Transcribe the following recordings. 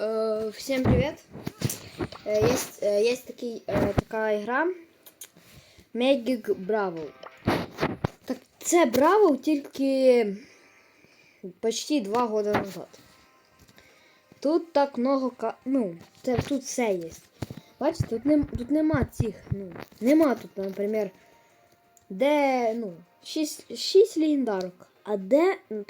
Э, всем привет! Э, Есть, э, есть такий, э, така ігра Magic Brawl. Так, це Бравл тільки почти два года назад. Тут так много ка... Ну, це, тут все є. Бачите, тут, нем, тут нема цих, ну, нема тут, наприклад, де, ну, 6, 6 легендарок, а де, м,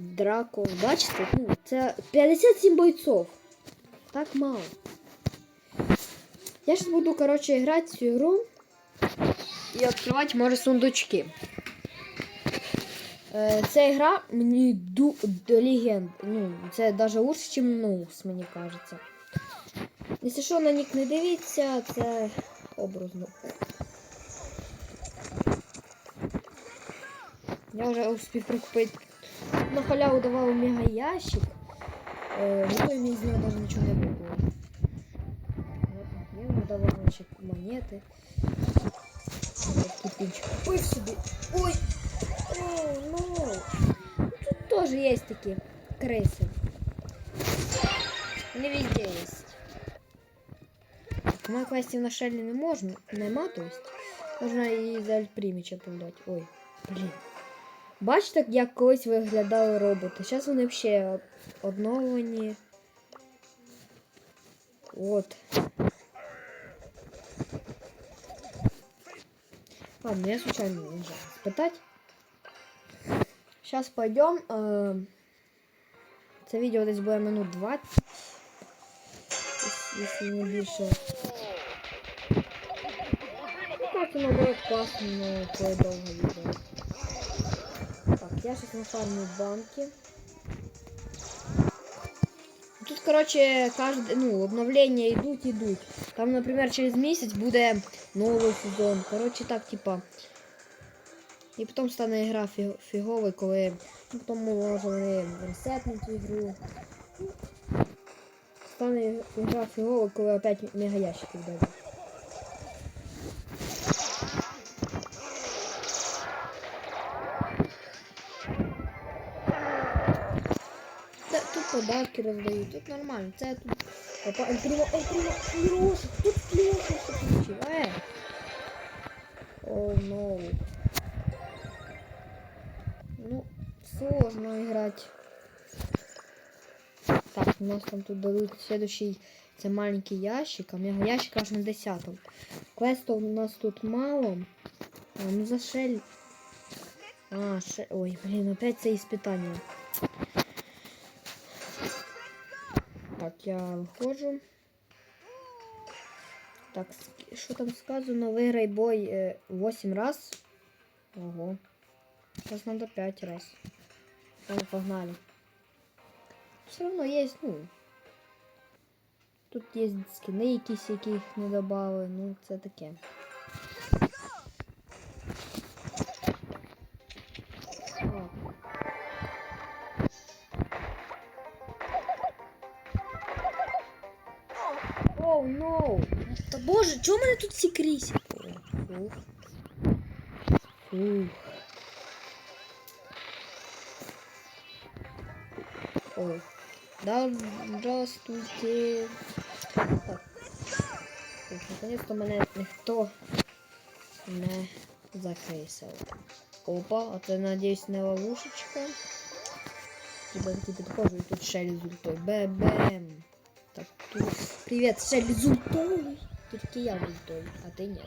Драко. Бачите? Ну, це 57 бойцов. Так мало. Я зараз буду, короче, грати в цю ігру і відкривати, може, сундучки. Е, Ця гра мені до легенд. Ну, це навіть лучше, ніж Ноус, мені кажеться. Якщо що, на нік не дивіться, це образно. Я вже успів прикупити на халяву давав мега ящик. Е, ніхто мені з нього навіть нічого не було. Я йому давав ще монети. Кипінчик. Ой, собі. Ой! О, ну. Тут теж є такі криси. Не везде є. На квесті на шелі не можна, нема, то есть. Можна і за Альпріміча подати. Ой, блін. Бачите, як колись виглядали роботи. Зараз вони взагалі одновлені. От. Ладно, я случайно нажал спитать. Сейчас пойдем. Э, це відео десь буде минут 20. ес- Якщо не більше. Ну, Просто наоборот класно, но коли довго відео. Я сейчас нафармлю банки. Тут, короче, каждый, ну, обновления идут, идут. Там, например, через месяц будет новый сезон. Короче, так, типа. І потім стане гра фі- фіговою, коли ну, потім може вони ресетнуть ігру. Стане гра фіговою, коли опять мегаящики вдадуть. Подарки роздають, тут нормально. Це тут. Опа, Ельпрімо, Ельпрімо, Леша, тут Леша все включив. Е! О, ноу. Ну, сложно играть. Так, у нас там тут дадут следующий, це маленький ящик, а мега ящик аж на 10 Квестов у нас тут мало. А, ну за шель. А, ше... Ой, блин, опять це испытание. Я виходжу. Так, що там сказано? Виграй бой е, 8 раз. Ого. Сейчас надо 5 раз. Ой, погнали. Все равно есть, ну. Тут є скини якісь, яких не додали, ну це таке. боже, чого в мене тут всі крісі? Фух. Фух. Ой. Да, здравствуйте. Так. Фух, наконец-то мене ніхто не закрисив. Опа, а це, надіюсь, не ловушечка. Типа таки підходжу і тут ще результат. Бе-бем. Так, тут... Привет, ще результат. Тільки я результат, а ти ні.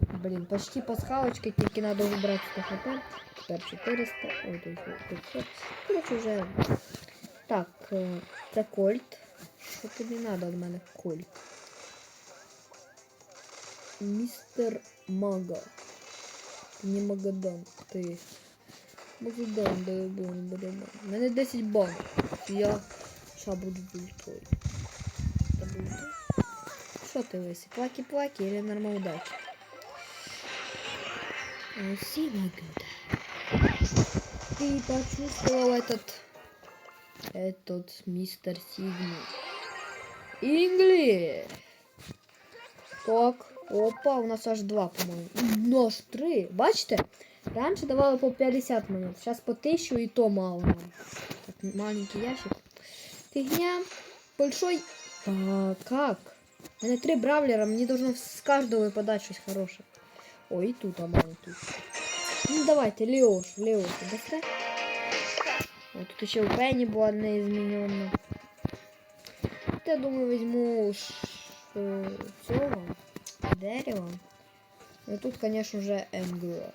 Блін, почти пасхалочка, тільки надо вибрати 100 хп. Тепер 400. Ой, тут 500. Короче, вже... Так, е, це кольт. Що тобі треба від мене кольт? Містер Мага. Ти не Магадан, ти. Магадан, да, блин, блин. У мене 10 бан. Я ща буду бультою. Та бультою? Що ти лисий? Плаки-плаки или норма удачи? Спасибо, good. Ты почувствовал этот этот мистер Сигни. Ингли! Так, опа, у нас аж два, по-моєму. Ну, аж три. Бачите? Раніше давали по 50 монет, зараз по 1000 і то мало нам. Так, маленький ящик. Фигня. Большой. А, как? У мене три бравлера, мені должно з кожного випадати щось хороше. Ой, і тут маленький. Ну давайте, Леош, Леош, дасте? О, тут ще у Пенні була не змінена. Я думаю, візьму ш... е, цього дерева. Ну тут, конечно же, Энгро.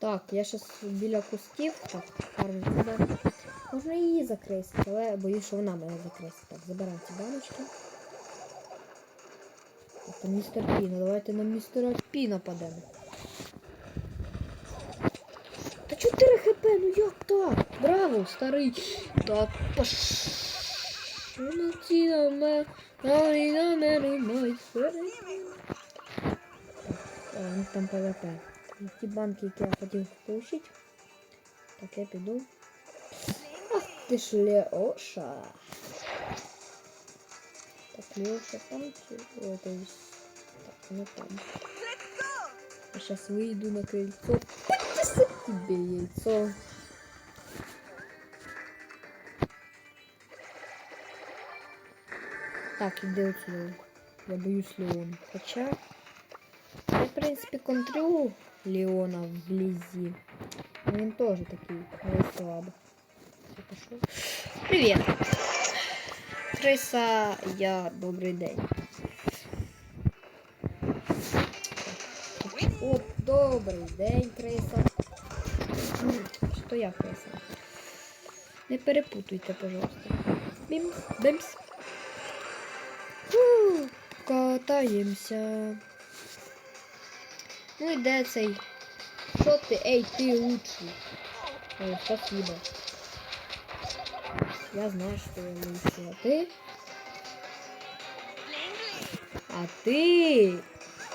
Так, я сейчас біля кусків. Так, фарму сюди. Можна її закрисити, але я боюсь, що вона мене закрисить. Так, забирайте баночки. Так, там містер Піна. Давайте на містера Пі нападемо. Та 4 хп, ну як так? Браво, старий. Так, паш. На ці. Так, у них там ПВП. І Ті банки, які я хотів получити. Так, я піду. Ах ти ж Леоша. Так, Леоша там чи... О, то есть... Так, не там. Я сейчас выйду на крыльцо. Потесать тебе яйцо. Так, іди отсюда. Я боюсь Леона. Хоча... Я, в принципе, контрю Леона вблизи. Но він тоже такий не слабо. Я пошел. Привет. Криса, я добрий день. О, добрий день, Криса. Що я Криса? Не перепутуйте, пожалуйста. Бімс, бімс. Фу, катаємося. Ну і де цей? Що ти? Ей, ти лучший. Ой, спасибо. Я знаю, что я лучший. А ты? А ты?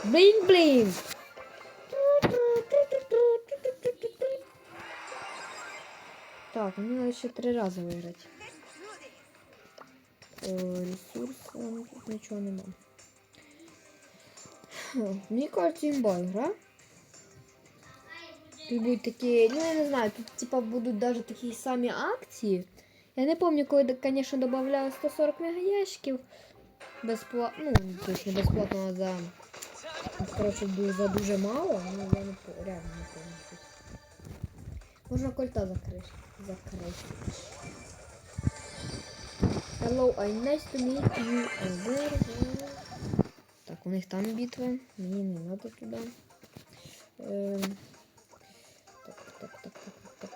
Блин-блин! Так, мне надо еще три раза выиграть. О, ресурс, тут ничего нема. Хм, Мне кажется, имба. Тут будуть такі, ну я не знаю, тут типа будуть даже такі самі акції. Я не пам'ятаю, коли, звісно, додавали 140 мегаящиків. Безплатно, ну, не безплатно, за. Коротше, за дуже мало, ну я не по- реально не щось. Можна кольта закрити. Закрити. Hello, I nice to meet you. У них там битва. Мені не надо туди. Ем, Так, так, так, так, так.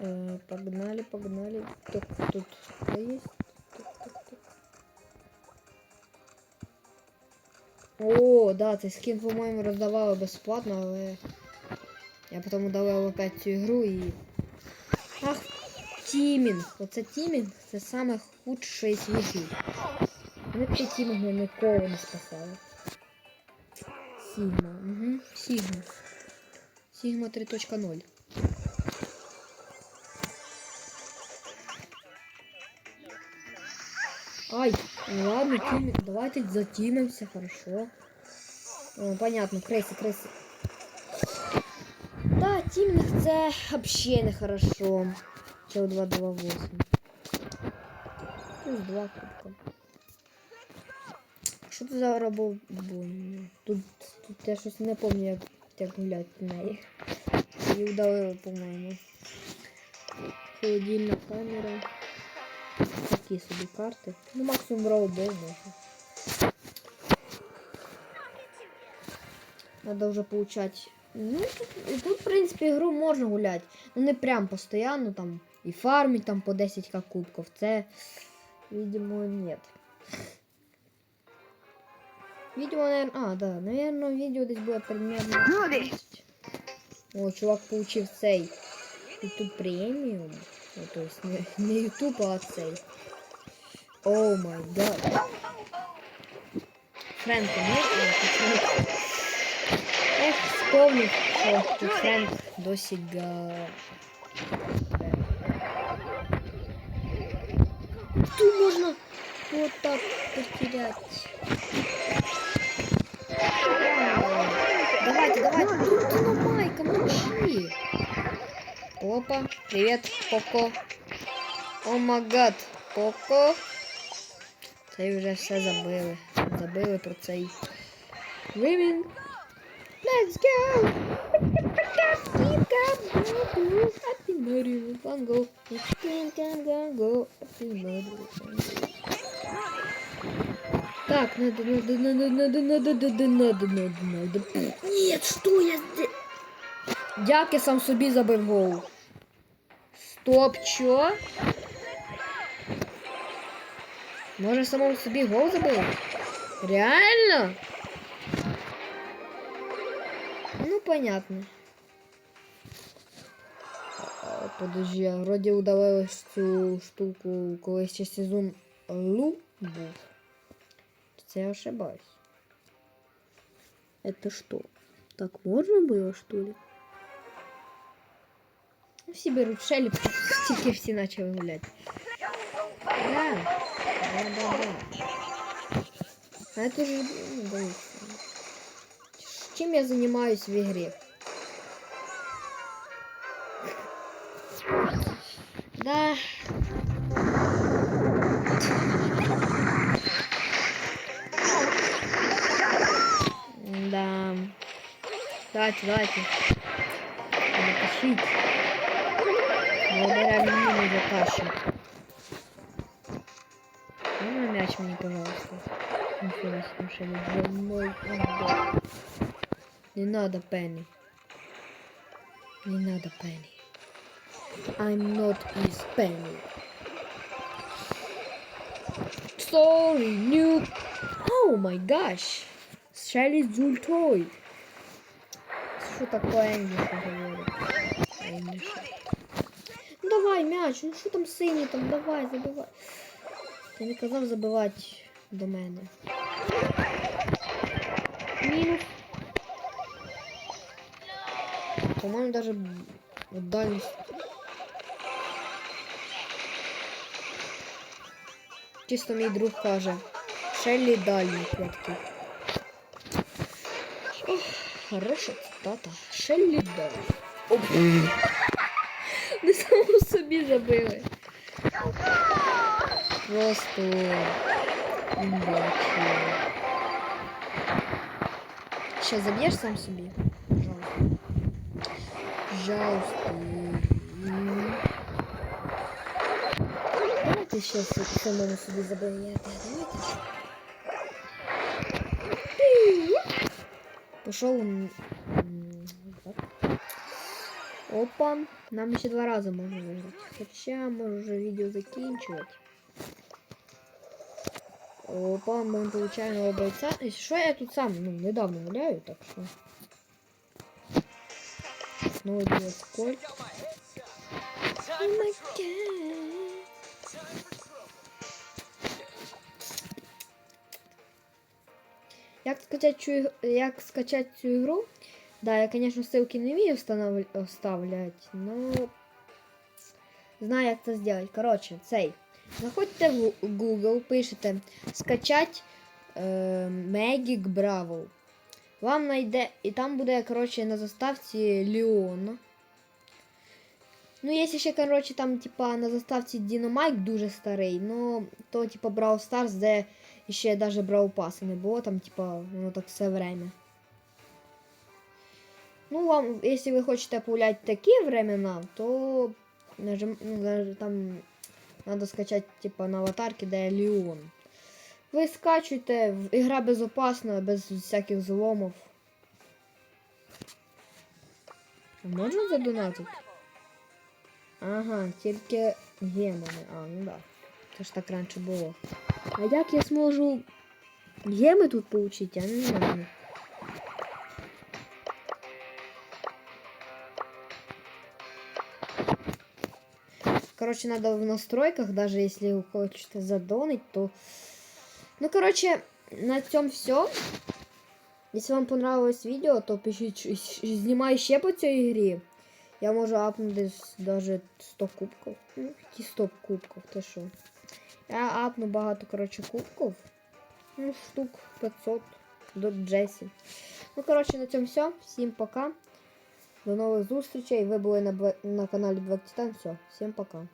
Э, погнали, погнали. Так, тут кто есть? Так, так, так. О, да, цей скін, по-моєму, роздавали безплатно, але я потім удалив опять цю ігру і. Ах, тімінг. Оце тімінг це саме худший свіжий. Вони при тімінгу ніколи не спасали. Сігма. Угу. Сігма. Сігма 3.0. Ай, ну ладно, тимми... давайте затимимся, хорошо. О, понятно, крейси, крейси. Да, тимних це вообще не хорошо. Чел 228. Плюс 2 кубка. Що це за робобойня? Тут, тут я щось не пам'ятаю, як, як гуляти в неї. Її вдалили, по-моєму. Холодильна камера. Такі собі карти. Ну, максимум роубол можна. Надо вже получать. Ну, тут, тут, в принципі, ігру можна гуляти. Ну, не прям постоянно там і фармить там по 10к кубків. Це, видимо, нет. Видео, наверное... А, да, наверное, видео десь буде примерно... О, чувак получив цей YouTube преміум. Ну, то есть не, не YouTube, а цей. О май гад. Френк, ну, е, тут Френк. Ех, вспомнив, що тут Френк досі га... Тут можна... вот так потерять. Давайте, давайте. Ну, ты на майка, мочи. Опа, привет, Поко. О магад, Поко. Це вже все забили. Забили про цей Women. Let's go! Happy Mario, can go. Так, надо, надо, надо, надо, надо, надо, надо, надо, надо. Нет, что я сделал? Як я сам собі забив гол? Стоп, чо? Може самому собі гол забив? Реально? Ну, понятно. Подожди, а вроді удалилось цю штуку, коли ще сезон Лу був. Чи Це я ошибаюсь. Это что? Так можно было, что ли? Ну, Всі беруть шелі, тільки всі почали гуляти. Да. Да, да, да. А это же, ну, боится. Чем я занимаюсь в игре? Да. Да. Давайте, давайте. Напишите. Благодаря мне не закаши. Можно мяч мне, пожалуйста? Нифига себе, что ли, двойной удар. Не надо, Пенни. Не надо, Пенни. I'm not his Penny. Sorry, new. Oh my gosh. Shelly Зультой. Что такое. Ну давай, мяч, ну що там синій там, давай, забивай. Ти не казав забивати до мене. По-моему, даже дальность. Чисто мій друг каже. Шеллі дальні я Ох, хороша цитата. Шеллі дальні. Оп. Не саму собі забили. Просто імбачу. Ще заб'єш сам собі? Пожалуйста. Пожалуйста. М. Давайте ще самому собі забияти. Давайте. Пішов. м, м, так. Опа, нам ще два рази можна виграти. Хоча може вже відео закінчувати. Опа, ми получаємо бойця. І Що я тут сам? Ну, недавно гуляю, так що. Снова делать скользь. Oh Як скачати цю, ігр- як скачати цю ігру? Да, я, конечно, ссылки не вмію встанов- вставлять, но знаю, як це зробити. Коротше, цей. Заходьте в Google, пишете скачать е, Magic Bravo. Вам найде. І там буде, коротше, на заставці Леон. Ну, якщо ще, коротше, там, типа, на заставці Dynamite дуже старий, ну, то, типа, Brawl Stars, де ще даже Brawl Pass не було, там, типа, воно так все время. Ну, вам, если вы хотите погулять такие времена, то нажим, ну, там надо скачать, типа, на аватарке, де Леон. Ви скачуєте, ігра безопасна, без всяких взломів. Можна задонатити? Ага, тільки гемами. А, ну да. Це ж так раніше було. А як я зможу геми тут получити? Я не знаю. Короче, надо в настройках, даже если вы хочете задонать, то... Ну, короче, на цьому все. Если вам понравилось видео, то пишите, знімаю ще по цій ігрі. Я можу апнути даже 100 кубків. Ну, які 100 кубків, ти що. Я апну багато, коротше, кубків. Ну, штук 500 до Джесі. Ну, коротше, на цьому все. Всім пока. До нових зустрічей. Ви були на, Бла- на каналі Black Titan. Все, всім пока.